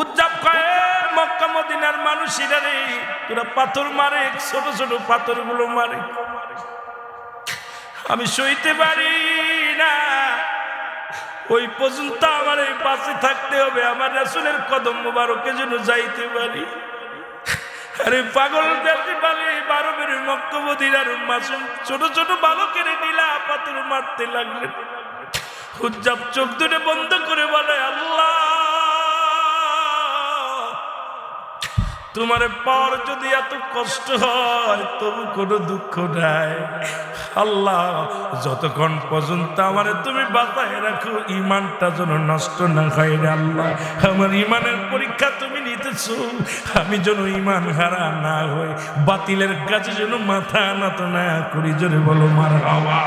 উজ্জাব কয়ে, মক্কা মদিনার মানুষেরা রে, তোরা পাথর মারে, ছোট ছোট পাথরগুলো মারে। আমি সইতে পারি না। ওই পর্যন্ত আমার এই পাশে থাকতে হবে, আমার রাসুলের কদম মোবারকে যেন যাইতে পারি। আরে পাগল দেখতে পারে বারো বের মক্কবদির মাসুম ছোট ছোট বালকের নীলা পাথর মারতে লাগলেন। হুজ্জাব চোখ দুটো বন্ধ করে বলে, আল্লাহ! তোমার পর যদি এত কষ্ট হয়, তবু কোনো দুঃখ নাই। আল্লাহ, যতক্ষণ পর্যন্ত আমার তুমি বাতায় রাখো, ইমানটা যেন নষ্ট না হয় রে আল্লাহ। আমার ইমানের পরীক্ষা তুমি নিতেছ, আমি যেন ইমান হারা না হই, বাতিলের কাছে যেন মাথা নত না করি, জোরে বলো, মার হাওয়া।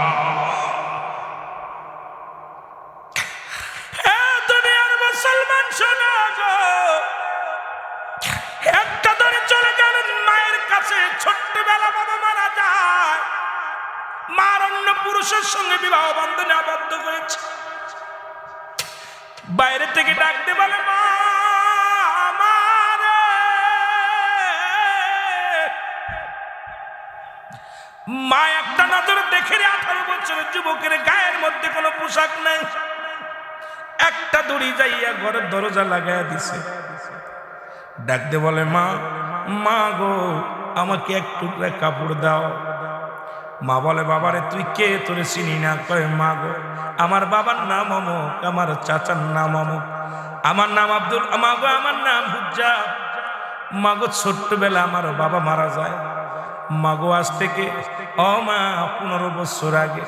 নজর দেখে রে আঠারো বছরের যুবকের গায়ের মধ্যে কোনো পোশাক নাই। একটা দড়ি যাইয়া ঘরের দরজা লাগাইয়া দিছে। ডাকতে বলে, মা মা গো, আমাকে এক টুকরা কাপড় দাও। মা বলে, বাবারে, তুই কে? তোরে চিনি না। করে মা গো, আমার বাবার নাম অমুক, আমার চাচার নাম অমুক, আমার নাম আব্দুল, মা গো, আমার নাম হুজ্জা মা গো, ছোট্টবেলা আমার বাবা মারা যায়। মা গো আজ থেকে, ও মা, পনেরো বছর আগে।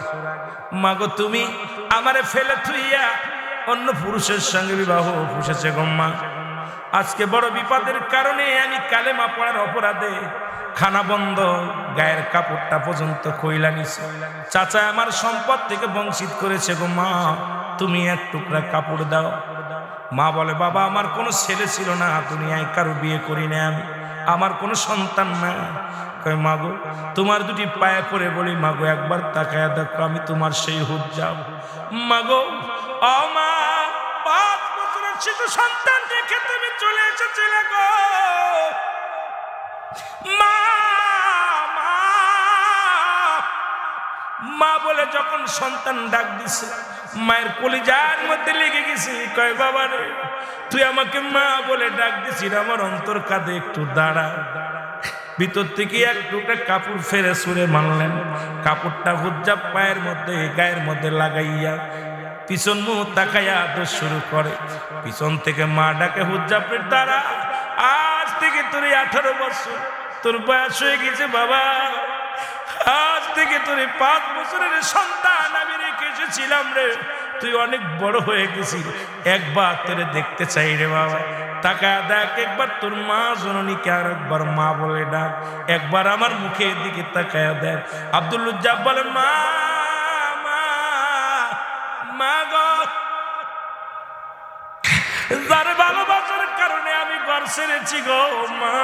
মাগো, তুমি আমারে ফেলে থুইয়া অন্য পুরুষের সঙ্গে বিবাহ পুষেছে গো মা। আজকে বড় বিপদের কারণে আমি কালেমা পড়ার অপরাধে খানা বন্ধ, গায়ের কাপড়টা পর্যন্ত কইলা নিছে। চাচা আমার সম্পদ থেকে বঞ্চিত করেছে গো মা। তুমি এক টুকরা কাপড় দাও। মা বলে, বাবা, আমার কোনো ছেলে ছিল না তুমি দুনিয়ায় কারও বিয়ে করি না আমি। আমার কোনো সন্তান না কয়, মাগো, তোমার দুটি পায়ে পরে বলি, মাগো, একবার তাকায়া দেখো, আমি তোমার সেই হুদ যাও মাগো ও মা পাঁচ বছরের শিশু সন্তান রেখে তুমি চলে এসেছিলে গো। মা মা বলে যখন সন্তান ডাক দিছে, মায়ের কলিজার মধ্যে লেগে গেছি, কয় বাবা রে তুই আমাকে মা বলে ডাক দিছিস, আমার অন্তর কাঁদে একটু দাঁড়া। ভিতর থেকে এক টুকরা কাপড় ফেরে সুরে মানলেন, কাপড়টা হুজ্জা পায়ের মধ্যে, গায়ের মধ্যে লাগাইয়া পিছন মুখ তাকাইয়া আদর শুরু করে। পিছন থেকে মা ডাকে হুজ্জাপের দ্বারা আজ থেকে তোর আঠারো বছর, তোর বয়স হয়ে গেছে বাবা। আজ থেকে তোর পাঁচ বছরের সন্তান আমি রেখে এসেছিলাম রে। তুই অনেক বড় হয়ে গেছিস, একবার তোরে দেখতে চাই রে বাবা। টাকা দেখ, একবার তোর মা জননীকে আর একবার মা বলে ডাক। একবার আমার মুখের দিকে তাকায়া দেখ। আব্দুল্লুজ্জাব বলে, মা মা গো। যার ভালোবাসার কারণে আমি ঘর ছেড়েছি গো, মা।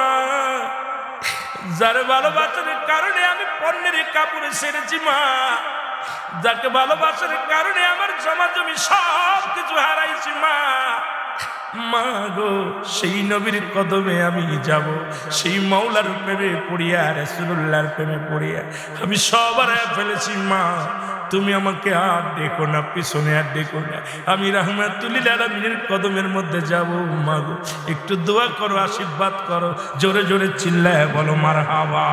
যার ভালোবাসার কারণে আমি পণ্যের কাপড়ে ছেড়েছি, মা। যাকে ভালোবাসার কারণে আমার জমা জমি সব কিছু হারাইছি, মা। মা গো, সেই নবীর কদমে আমি যাব। সেই মৌলার প্রেমে পড়িয়া রসুল্লাহর প্রেমে পড়িয়া। আমি সবার ফেলেছি মা, তুমি আমাকে আর ডেকো না, পিছনে আর ডেকো না। আমি রহমাতুল্লিল আলমিনের কদমের মধ্যে যাব, মা গো। একটু দোয়া করো, আশীর্বাদ করো। জোরে জোরে চিল্লায় বলো মার হাওয়া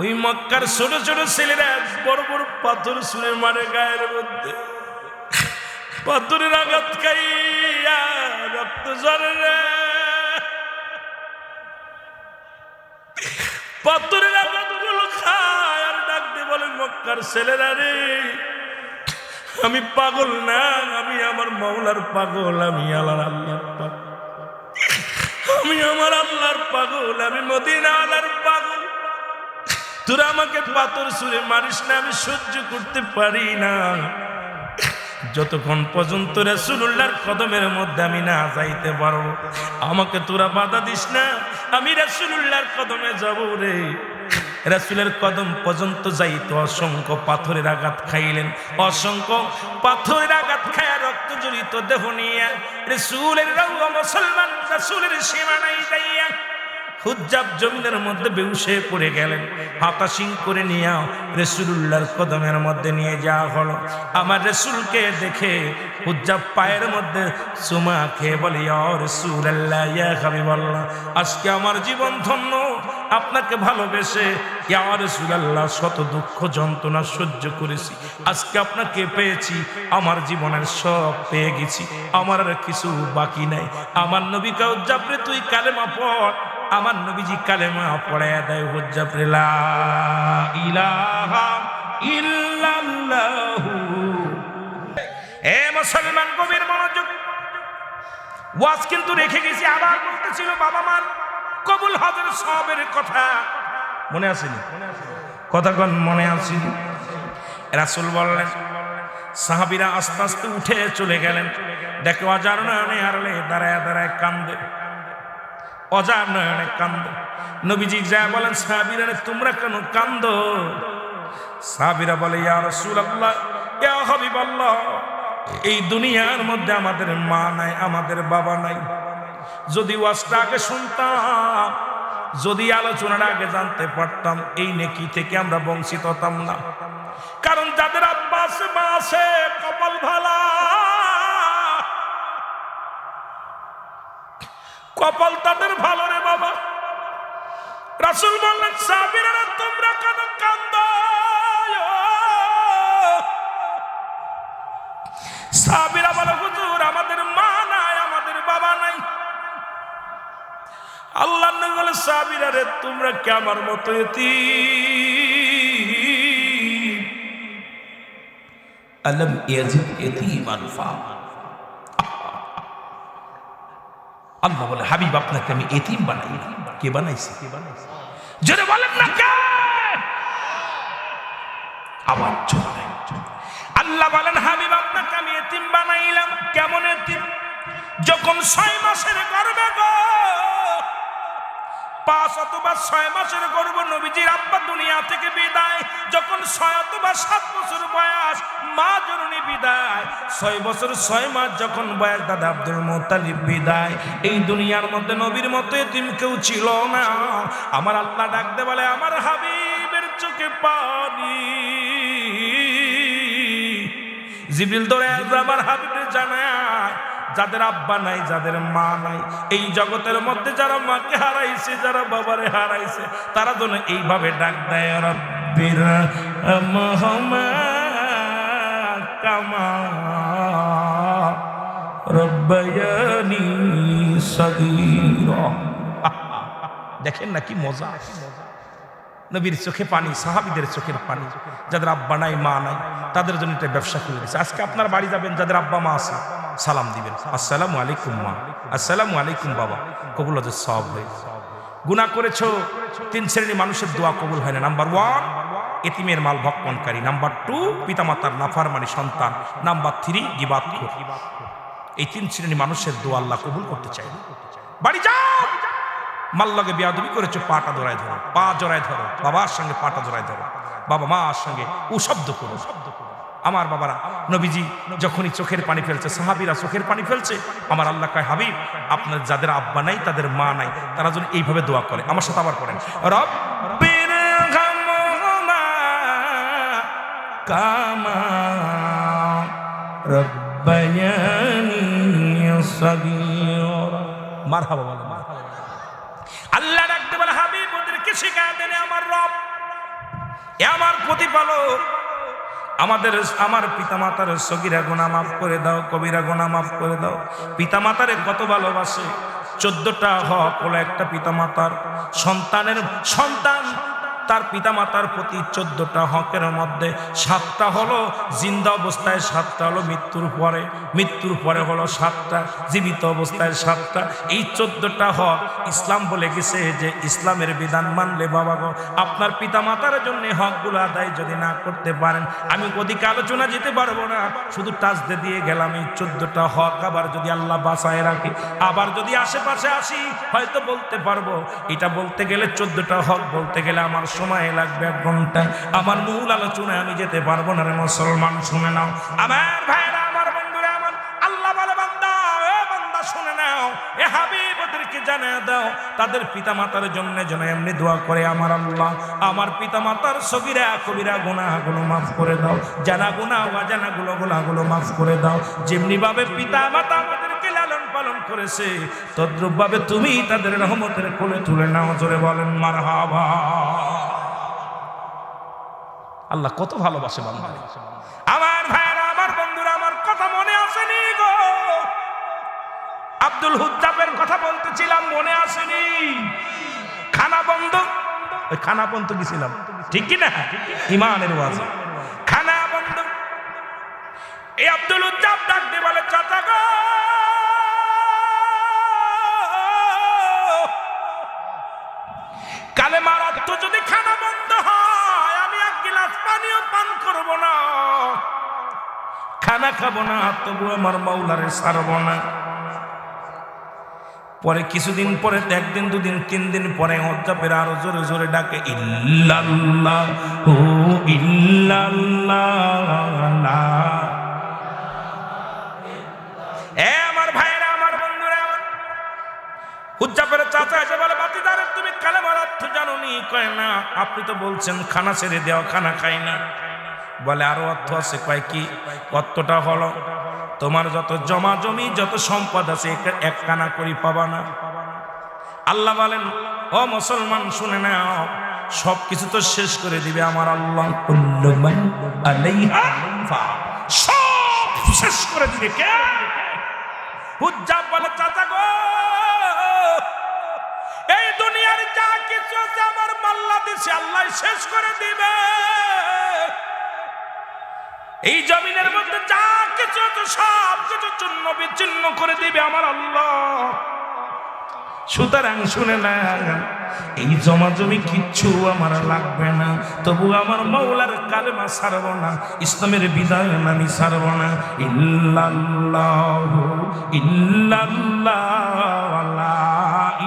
ওই মক্কার ছোট ছোট ছেলেরা বড় বড় পাথর ছুঁড়ে মারে গায়ের মধ্যে পাথরের আঘাত খাইয়া রক্ত পাথরের আঘাতগুলো খায় আর ডাক দিয়ে বলে, মক্কার ছেলেরা রে, আমি পাগল না, আমি আমার মাওলার পাগল, আমি আল্লাহর আল্লাহর পাগল। আমি আমার আল্লাহর পাগল, আমি মদিনা আল্লাহর পাগল। তোরা আমাকে পাথর সুরে মারিস না, আমি সহ্য করতে পারি না। যতক্ষণ পর্যন্ত রাসূলুল্লাহর কদমের মধ্যে আমি না যাইতে পারব, আমাকে তোরা বাধা দিস না, আমি রাসূলুল্লাহর কদমে যাব রে। রাসূলের কদম পর্যন্ত যাইতে অসংখ্য পাথরের আঘাত খাইলেন। অসংখ্য পাথরের আঘাত খায়া রক্ত জড়িত দেহ নিয়ে রাসূলের রঙ্গ মুসলমান, রাসূলের সীমানায় যাইয়া হুজ্জাব জমিনের মধ্যে বেউসে পড়ে গেলেন। হাতাশিং করে নিয়েও রেসুল্লার কদমের মধ্যে নিয়ে যাওয়া হলো। আমার রেসুলকে দেখে হুজাব পায়ের মধ্যে সুমা খেয়ে বলে রেসুল আল্লাহ আজকে আমার জীবন ধন্য। আপনাকে ভালোবেসে রসুলাল্লাহ, শত দুঃখ যন্ত্রণা সহ্য করেছি। আজকে আপনাকে পেয়েছি, আমার জীবনের সব পেয়ে গেছি। আমার আর কিছু বাকি নাই। আমার নবী কাউজাবরে তুই কালেমা পড়। আমার নবীজি কালেমা পড়ায় দেয় ইলাহা ইল্লাল্লাহু। মুসলমান কবির মনোযোগ। ওয়াজ কিন্তু রেখে গেছি, আবার বলতেছিল, বাবা, মার কবুল হজের সবের কথা। মনে আসেনি? কথা কোন মনে আসেনি। রাসূল বললেন, সাহাবিরা আস্তে আস্তে উঠে চলে গেলেন। দেখো অজার নয়নে হারলে দাঁড়ায় দাঁড়ায় কান্দে। অজার নয়নে কান্দ। নবীজি যা বলেন, সাহাবিরা, তোমরা কেন কান্দ? সাহাবিরা বলে, ইয়া রাসূলুল্লাহ, ইয়া হাবিবাল্লাহ, এই দুনিয়ার মধ্যে আমাদের মা নাই, আমাদের বাবা নাই। যদি ওয়াজটা আগে শুনতাম, যদি আলোচনার আগে জানতে পারতাম, এই নেকি থেকে আমরা বঞ্চিত হতাম না। কারণ যাদের আব্বা আছে কপাল ভালা। কপাল তাদের ভালো রে বাবা। রাসুল বললেন সাবিরা তোমরা কেন কান্দ? সাবিরা বলে, হুজুর, আমাদের আল্লাহ নবী বলে সাবিরা রে, তোমরা কে আমার মতো এতি আলম ইয়াজিদ ইয়াতীমান ফা আল্লাহ বলে, হাবিব, আপনাকে আমি এতিম বানাই কে বানাইছে কে বানাইছে? যদি বলেন না কে? আবার চলে আল্লাহ বলেন, হাবিব, আপনাকে আমি এতিম বানাইলাম। কেমন এতিম? যখন ছয় মাসের গর্বে গো পাঁচ অথবা ছয় মাসের গর্ব নবীজির আব্বা দুনিয়া থেকে বিদায়। যখন ছয় অথবা সাত বছর বয়স, মা জননী বিদায়। ছয় বছর ছয় মাস যখন বয়স, দাদা আব্দুল মোতালিব বিদায়। এই দুনিয়ার মধ্যে নবীর মতো এতিম কেউ ছিল না। আমার আল্লাহ ডাকতে বলে, আমার হাবিবের চোখে পানি। জিবিল ধরে আমার হাবিবের জানায়। যাদের আব্বা নাই, যাদের মা নাই, এই জগতের মধ্যে যারা মাকে হারাইছে, যারা বাবারে হারাইছে, তারা যেন এইভাবে ডাক দেয়, রব্বির কামা দেখেন না কি মজা। নবীর চোখে পানি, সাহাবিদের চোখের পানি, যাদের আব্বা নাই, মা নাই, তাদের জন্য এটা ব্যবসা করে দিয়েছে। আজকে আপনার বাড়ি যাবেন, যাদের আব্বা, মা আছে, সালাম দিবেন। আসসালামু আলাইকুম, মা। আসসালামু আলাইকুম, বাবা। কবুল হজর সব হয়ে। গুণা করেছ, তিন শ্রেণি মানুষের দোয়া কবুল হয় না। নাম্বার ওয়ান এতিমের মাল ভক্ষণকারী। নাম্বার টু পিতামাতার নাফার মানে সন্তান নাম্বার থ্রি গিবাত এই তিন শ্রেণি মানুষের দোয়া আল্লাহ কবুল করতে চাই বাড়ি যাও! মাল্লাকে বিয়াদবি করেছ, পাটা জড়ায় ধরো, পা জড়ায় ধরো, বাবার সঙ্গে পাটা জড়ায় ধরো, বাবা মার সঙ্গে ও শব্দ করো। শব্দ আমার বাবারা, নবীজি যখনই চোখের পানি ফেলছে, সাহাবিরা চোখের পানি ফেলছে, আমার আল্লাহ কয়, হাবিব, আপনার যাদের আব্বা নাই, তাদের মা নাই, তারা যেন এইভাবে দোয়া করে। আমার সাথে আবার করেন গামমা কামা রব্বায়ানি সগীরা। মারহাবা এ আমার প্রতিপালক। আমাদের, আমার পিতামাতার সগিরা গোনা মাফ করে দাও, কবিরা গোনা মাফ করে দাও। পিতামাতারে কত ভালোবাসে? চোদ্দটা হক হলো একটা পিতামাতার। সন্তানের, সন্তান তার পিতামাতার প্রতি চোদ্দটা হকের মধ্যে সাতটা হলো জিন্দা অবস্থায় সাতটা হলো মৃত্যুর পরে। মৃত্যুর পরে হলো সাতটা, জীবিত অবস্থায় সাতটা। এই চোদ্দটা হক ইসলাম বলে গেছে যে ইসলামের বিধান মানলে বাবা গো, আপনার পিতামাতার জন্য হকগুলো আদায় যদি না করতে পারেন, আমি ওদিকে আলোচনা যেতে পারব না। শুধু টাচতে দিয়ে গেলাম এই চোদ্দটা হক। আবার যদি আল্লাহ বাসায় রাখে, আবার যদি আশেপাশে আসি, হয়তো বলতে পারব। এটা বলতে গেলে চোদ্দটা হক, বলতে গেলে আমার সময় লাগবে এক ঘণ্টা। আমার মূল আলোচনায় আমি যেতে পারব না রে মুসলমান, শুনে নাও। আমার ভাইরা, আমার বন্ধুরা, আমার আল্লাহ বলে, বান্দা, এ বান্দা, শুনে নাও। এ হাবিব ওদেরকে জানিয়ে দাও। তাদের পিতামাতার জন্য যেন এমনি দোয়া করে আমার আল্লাহ। আমার পিতামাতার সগিরা, কবিরা, গুনাহগুলো মাফ করে দাও। জানা গুনাহ অজানা গুলো গুনাহগুলো মাফ করে দাও। যেমনি ভাবে পিতা মাতা আমাদেরকে লালন পালন করেছে তদ্রুপ ভাবে তুমি তাদের রহমতের কোলে তুলে নাও, জোরে বলেন, মারহাবা। আল্লাহ কত ভালোবাসে বান্দা। আমার ভাইরা আমার বন্ধুরা, আমার কথা মনে আসেনি গো। আব্দুল হুজ্জাবের কথা বলতেছিলাম, মনে আসেনি। খানা বন্ধ, ওই খানা বন্ধ গেছিলাম। ঠিক কি না ইমানের ওয়াজ। খানা বন্ধ। এই আব্দুল হুজ্জাব ডাক দিয়ে বলে, চাচা গো কালে মারাত্ম যদি খানা বন্ধ হয়, আমি এক গিলাস পানিও পান করব না। খানা খাব না, তবু আমার মাওলারে সারব না। পরে কিছুদিন পরে একদিন, দুদিন, তিন দিন পরে হজ্জাপের আরও জোরে জোরে ডাকে, ইল্লাল্লাহ, ও ইল্লাল্লাহ। এ আমার ভাইরা আমার বন্ধুরা, আমার চাচা এসে বলে বাতিদারে তুমি কালেমার অর্থ জানো নি কয়, না, আপনি তো বলছেন খানা ছেড়ে দেওয়া খানা খাই না। বলে, আরও অর্থ আছে। কয়, কি? অর্থটা হলো, তোমার যত জমা জমি, যত সম্পদ আছে, এক- কানা করি পাবা না। আল্লাহ বলেন, ও মুসলমান, শুনে নাও সব কিছু তো শেষ করে দিবে আমার আল্লাহ। সব শেষ করে দিবে কে? বলে, চাচা গো আল্লাহ শেষ করে দিবে। এই জমিনের মধ্যে যা কিছু সব কিছু চূর্ণ বিচ্ছিন্ন করে দিবে আমার আল্লাহ। সুতরাং শুনে না এই জমা জমি কিচ্ছু আমার লাগবে না, তবু আমার মৌলার কালেমা সারব না, ইসলামের বিদায় আমি সারব না। ইল্লাল্লাহ ইল্লাল্লাহ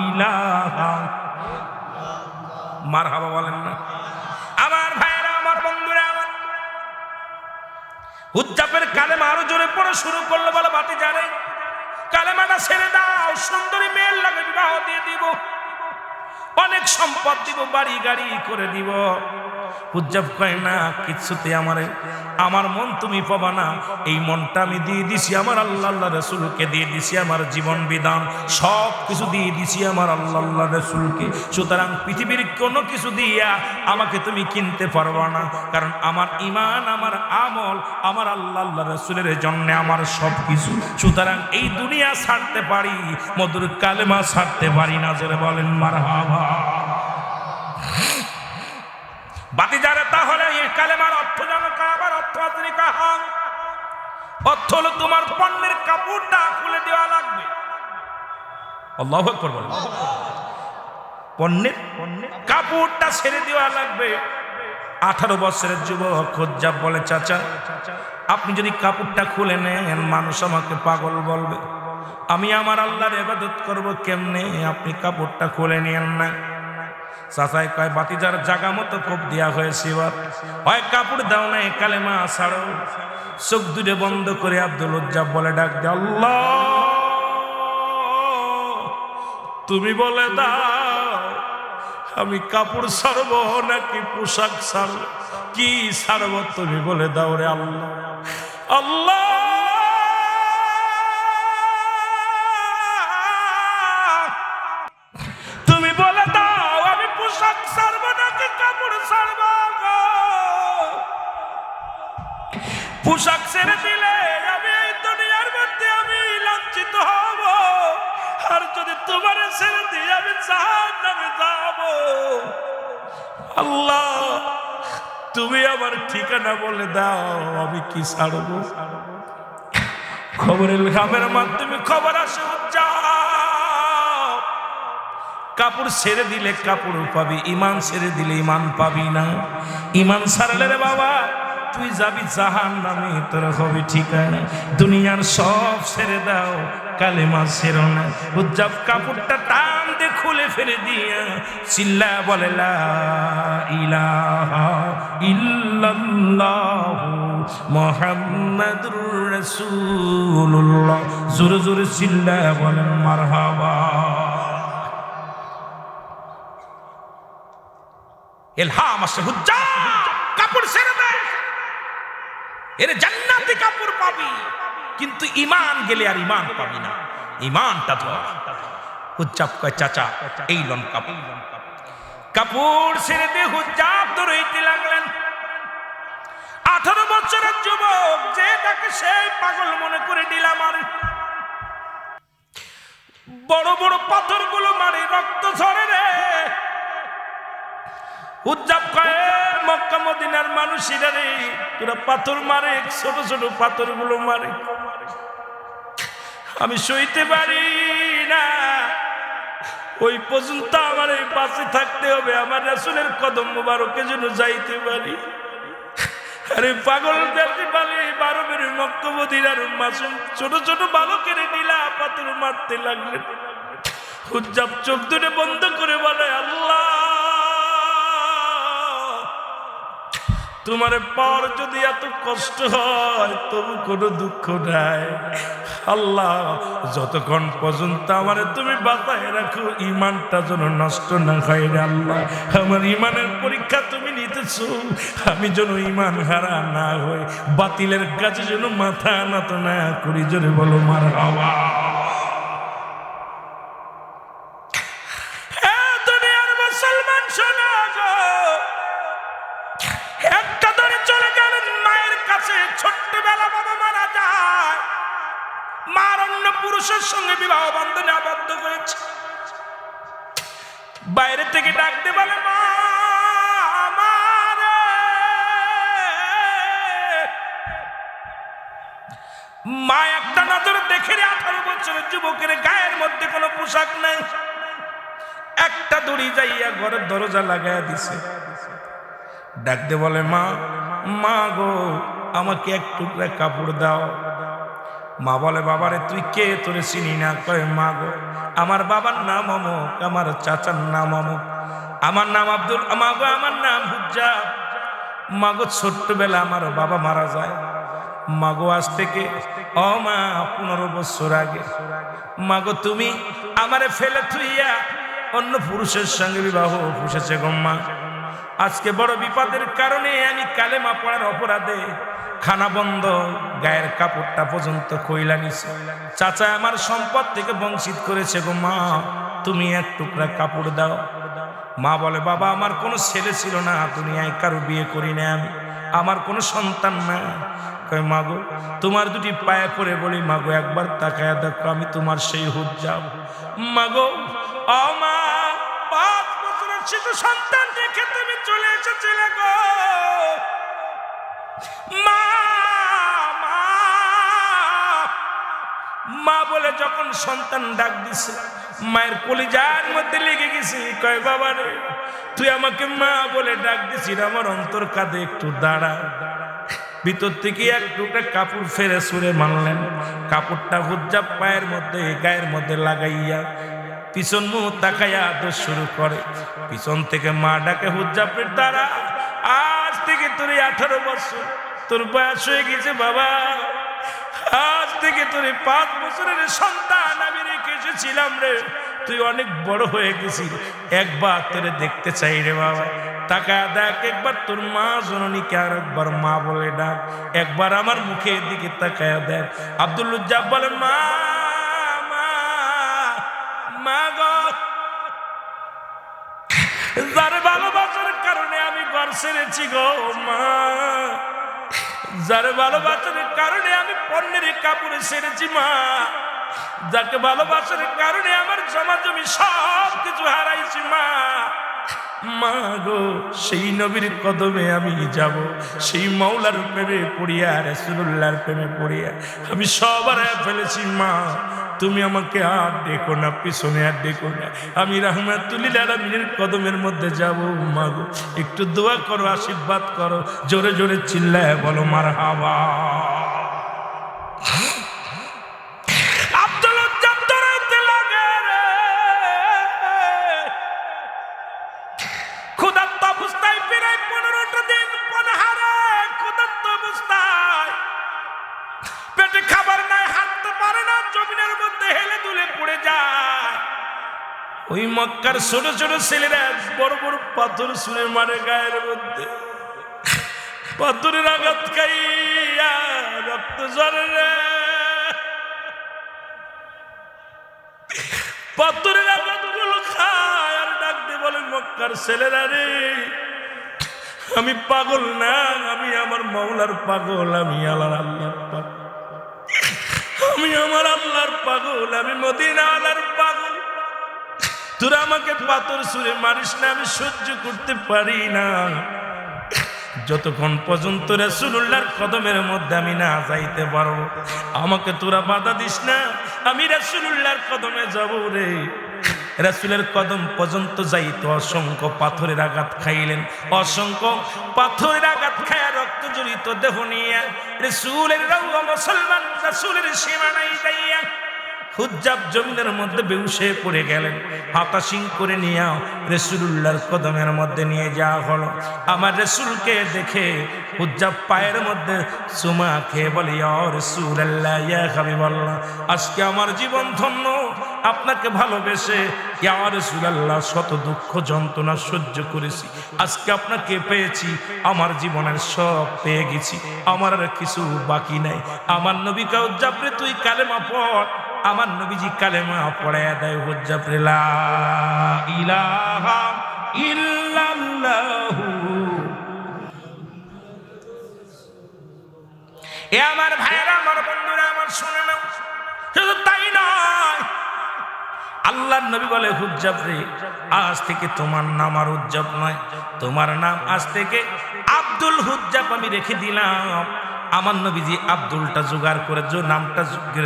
ইলাহা। মার হাবা বলেন হুজ্জাপের কালেমা আরও জোরে পড়ে শুরু করল, বলে বাতি জানে কালেমাটা ছেড়ে দাও, সুন্দরী মেয়ের লাগে বিবাহ দিয়ে দিব। অনেক সম্পদ দিব, বাড়ি গাড়ি করে দিব। হুজ্জাব কয়, না কিচ্ছুতে আমারে, আমার মন তুমি পাবা না। এই মনটা আমি দিয়ে দিছি আমার আল্লাহ আল্লাহ রসুলকে, দিয়ে দিছি আমার জীবন বিধান। সব কিছু দিয়ে দিছি আমার আল্লাহ আল্লাহ রসুলকে। সুতরাং পৃথিবীর কোনো কিছু দিয়া আমাকে তুমি কিনতে পারবা না। কারণ আমার ইমান আমার আমল, আমার আল্লাহ আল্লাহ রসুলের জন্য আমার সব কিছু সুতরাং এই দুনিয়া ছাড়তে পারি, মধুর কালেমা ছাড়তে পারি না। জোরে বলেন মার বাতি যারা তাহলে এই কালেমার অর্থ জানো কাবার অর্থ আছে কাহাং অর্থ হলো তোমার পণ্যের কাপড়টা খুলে দেওয়া লাগবে। আল্লাহ আকবার বলেন। পণ্যের কাপড়টা ছেড়ে দেওয়া লাগবে। আঠারো বছরের যুবক খোঁজাব বলে, চাচা, আপনি যদি কাপড়টা খুলে নেন, মানুষ আমাকে পাগল বলবে। আমি আমার আল্লাহর এবাদত করব কেমনে? আপনি কাপড়টা খুলে নিয়েন না। চাচাই কয়, বাতিজার জাগা মতো কোপ দেওয়া হয়েছে এবার। হয়, কাপড় দাও না কালেমা ছাড়ো। চোখ দুটো বন্ধ করে আব্দুল উজ্জাব বলে ডাক দে আল্লাহ, তুমি বলে দাও, আমি কাপড় ছাড়ব নাকি পোশাক ছাড়ব? কি ছাড়ব তুমি বলে দাও রে আল্লাহ? আল্লাহ! পোশাক ছেড়ে দিলে আমি এই দুনিয়ার মধ্যে আমি লাঞ্ছিত হব। আর যদি তোমার ছেড়ে দিয়ে আমি জাহান নামে যাব। আল্লাহ, তুমি আমার ঠিকানা বলে দাও, আমি কি ছাড়বো? খবরের গ্রামের মাধ্যমে খবর আসে কাপড় ছেড়ে দিলে কাপড় পাবি, ইমান ছেড়ে দিলে ইমান পাবি না। ইমান ছাড়লে রে বাবা তুই যাবি জাহান নামে, তোর হবে ঠিকানা। দুনিয়ার সব ছেড়ে দাও, কালেমা ছেড়ো না। উজ্জাব কাপড়টা টান দিয়ে খুলে ফেলে দিয়া। চিল্লা বলে জোরে জোরে চিল্লা বলেন মারহাবা। এলহাম আসে হুজ্জা কাপড় ছেড়ে দে এর জান্নাতি কাপড় পাবি। কিন্তু ইমান গেলে আর ইমান পাবি না। ইমানটা ধর। হুজ্জাব কয়, চাচা, এই লন কাপড়। কাপড় ছেড়ে দিয়ে হুজ্জাব ধরইতে লাগলেন। আঠারো বছরের যুবক, যে তাকে সেই পাগল মনে করে দিলাম আর বড় বড় পাথরগুলো মারি, রক্ত ঝরে রে। উজ্জাব মদিনার মানুষেরা রে, তোরা পাথর মারে, ছোট ছোট পাথরগুলো মারে। আমি সইতে পারি না। ওই পর্যন্ত আমার এই পাশে থাকতে হবে, আমার রাসুলের কদম মোবারকে যেন যাইতে পারি। আরে পাগল দেখতে পারে বারো বেরোয় মক্কবদির মাসুম, ছোট ছোট বালকের নীলা পাথর মারতে লাগলেন। হুজ্জাব চোখ দুটো বন্ধ করে বলে, আল্লাহ! তোমার পর যদি এত কষ্ট হয়, তবু কোনো দুঃখ নাই। আল্লাহ, যতক্ষণ পর্যন্ত আমার তুমি বাতায় রাখো, ইমানটা যেন নষ্ট না হয় রে আল্লাহ। আমার ইমানের পরীক্ষা তুমি নিতেছ, আমি যেন ইমান হারা না হই, বাতিলের কাছে যেন মাথা নত না করি, জোরে বলো, মার হাওয়া। ঘরের দরজা লাগাইয়া দিছে। ডাকতে বলে, মা মা গো, আমাকে এক টুকরা কাপড় দাও। মা বলে, বাবারে, তুই কে? তোরে চিনি না। কয়ে, মা গো, আমার বাবার নাম অমুক, আমার চাচার নাম অমুক, আমার নাম আব্দুল, মা গো, আমার নাম হুজ্জা মা গো, ছোট্টবেলা আমার বাবা মারা যায়। মা গো, আজ থেকে, ও মা, পনেরো বছর আগে। মা গো, তুমি আমারে ফেলে থুইয়া অন্য পুরুষের সঙ্গে বিবাহ পুষেছে গো মা। আজকে বড় বিপদের কারণে আমি কালেমা পড়ার অপরাধে খানা বন্ধ, গায়ের কাপড়টা পর্যন্ত কইলা নিছে। চাচা আমার সম্পদ থেকে বঞ্চিত করেছে গো মা। তুমি এক টুকরা কাপড় দাও। মা বলে, বাবা, আমার কোনো ছেলে ছিল না, দুনিয়ায় কারও বিয়ে করি না আমি। আমার কোনো সন্তান না। কয় মাগো তোমার দুটি পায়ে পড়ে বলি মাগো একবার তাকায় দেখো, আমি তোমার সেই হুদ যাও মাগো ও মা পাঁচ বছরের শিশু সন্তান রেখে তুমি চলে এসেছিলে গো। মা মা বলে যখন সন্তান ডাক দিছে মায়ের কলিজার মধ্যে লেগে গেছি, কয় বাবা রে, তুই আমাকে মা বলে ডাক দিছিস আমার অন্তর কাঁধে একটু দাঁড়া। ভিতর থেকে এক টুকরা কাপড় ফেরে সুরে মানলেন, কাপড়টা হুজ্জাব পায়ের মধ্যে, গায়ের মধ্যে লাগাইয়া পিছন মুখ তাকাইয়া আদর শুরু করে। পিছন থেকে মা ডাকে হুজ্জাবের দ্বারা আজ থেকে তোর আঠারো বছর, তোর বয়স হয়ে গেছে বাবা। আজ থেকে তোর পাঁচ বছরের সন্তান আমি রেখে এসেছিলাম রে। তুই অনেক বড় হয়ে গেছিস, একবার তোরে দেখতে চাই রে বাবা। টাকা দেখ, একবার তোর মা জননীকে আর একবার মা বলে ডাক। একবার আমার মুখের দিকে তাকায় দেখ। আব্দুল্লুজ্জাব বলে মা যার ভালোবাসার কারণে আমি ঘর ছেড়েছি গো মা। যার ভালোবাসার কারণে আমি পণ্যের কাপড়ে ছেড়েছি মা। যাকে ভালোবাসার কারণে আমার জমা জমি সব কিছু হারাইছি মা। মা গো, সেই নবীর কদমে আমি যাব, সেই মাওলার প্রেমে পড়িয়া রসুল্লাহর প্রেমে পড়িয়া। আমি সবার ফেলেছি মা। তুমি আমাকে আর ডেকো না, পিছনে আর ডেকো না। আমি রহমাতুল্লিল আলমিনের কদমের মধ্যে যাব মাগো একটু দোয়া করো, আশীর্বাদ করো। জোরে জোরে চিল্লায় বলো মার হাবা ওই মক্কার ছোট ছোট ছেলেরা বড় বড় পাথর সুরে মারে গায়ের মধ্যে পাথরের আঘাত খাইয়া রক্ত পাথরের আঘাতগুলো খায় আর ডাক দিয়ে বলে, মক্কার ছেলেরা রে, আমি পাগল না, আমি আমার মাওলার পাগল, আমি আল্লাহর আল্লাহর পাগল। আমি আমার আল্লাহর পাগল, আমি মদিনা আল্লাহর পাগল তোরা আমাকে পাথর সুরে মারিস না, আমি সহ্য করতে পারি না। যতক্ষণ পর্যন্ত রাসূলুল্লাহর কদমের মধ্যে আমি না যাইতে পারব আমাকে তোরা বাধা দিস না, আমি রাসূলুল্লাহর কদমে যাব রে। রাসূলের কদম পর্যন্ত যাইতে অসংখ্য পাথরের আঘাত খাইলেন, অসংখ্য পাথরের আঘাত খায়া রক্ত জড়িত দেহ নিয়ে, রাসূলের রঙ্গ মুসলমান, রাসূলের সীমানায় যাইয়া হুজ্জাব জমিনের মধ্যে বেউসে পড়ে গেলেন। হাতাশিং করে নিয়েও রেসুল্লার কদমের মধ্যে নিয়ে যাওয়া হলো। আমার রেসুলকে দেখে হুজাব পায়ের মধ্যে সুমা খেয়ে বলে রেসুল্লাহ ইয়া হাবিবাল্লাহ, আজকে আমার জীবন ধন্য। আপনাকে ভালোবেসে রসুলাল্লাহ, শত দুঃখ যন্ত্রণা সহ্য করেছি। আজকে আপনাকে পেয়েছি, আমার জীবনের সব পেয়ে গেছি। আমার আর কিছু বাকি নাই। আমার নবী কাউজ্জাবরে তুই কালেমা পড়। আমার নবীজি কালেমা পড়ায় দেয় ইলাহা ইল্লাল্লাহু। এ আমার ভাইয়েরা, আমার বন্ধুরা, আমার শুনে নাও। শুধু তাই নয় আল্লাহর নবী বলে, হুজ্জাব রে, আজ থেকে তোমার নাম আর উজ্জাব নয়। তোমার নাম আজ থেকে আব্দুল হুজ্জাব আমি রেখে দিলাম। আমার নবীজি আব্দুলটা জোগাড় করে যে নামটা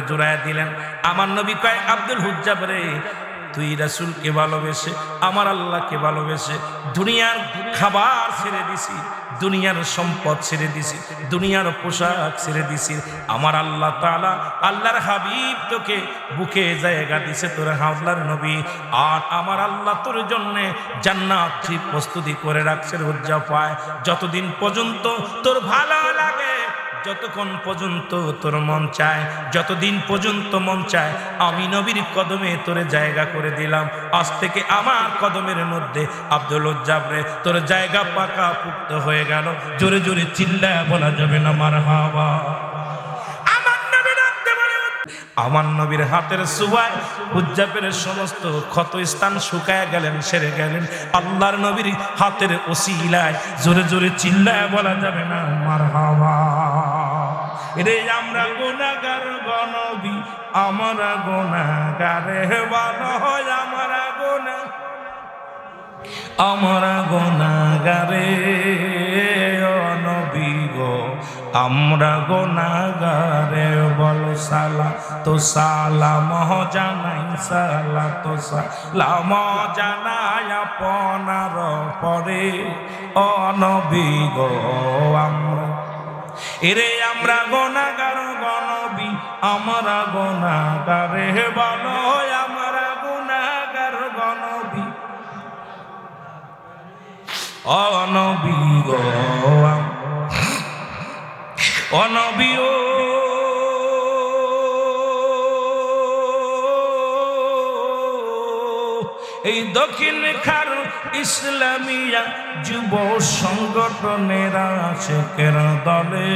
জোড়ায় দিলেন। আমার নবী কয়, আব্দুল হুজ্জাব রে তুই রাসুলকে ভালোবেসে, আমার আল্লাহকে ভালোবেসে দুনিয়ার খাবার ছেড়ে দিছি, দুনিয়ার সম্পদ ছেড়ে দিছি, দুনিয়ার পোশাক ছেড়ে দিছি। আমার আল্লাহ তাআলা আল্লাহর হাবিব তোকে বুকে জায়গা দিছে তোর হাওলার নবী। আর আমার আল্লাহ তোর জন্যে জান্নাত প্রস্তুতি করে রাখছে রোজা পায়। যতদিন পর্যন্ত তোর ভালো লাগে যতক্ষণ পর্যন্ত তোর মন চায়, যতদিন পর্যন্ত মন চায়, আমি নবীর কদমে তোরে জায়গা করে দিলাম। আজ থেকে আমার কদমের মধ্যে আব্দুল উজ্জাবরে তোর জায়গা পাকা পুক্ত হয়ে গেল। জোরে জোরে চিল্লায় বলা যাবে না মার হাওয়া আমার নবীর হাতের সুবায় উজ্জাপের সমস্ত ক্ষত স্থান শুকায় গেলেন, সেরে গেলেন। আল্লাহর নবীর হাতের ওসিলায় জোরে জোরে চিল্লায় বলা যাবে না আমার হাওয়া রে আমরা গুনাগার গনবী, আমরা গুনাগারে হয়, আমরা গুনা আমরা গোনাগারে অনবী গো, আমরা গোনাগারে সালা, তো সালাম জানাই সালা, তো সালাম জানাই আপনার পরে। অনবী গো, আমরা, এরে আমরা গোনাগার, গনবী, আমরা গোনাগারে বলো, আমরা গোনাগার, গনবী। অনবী গো অনবী ও এই দক্ষিণ খার ইসলামিয়া যুব সংগঠনের আশেকের দলে।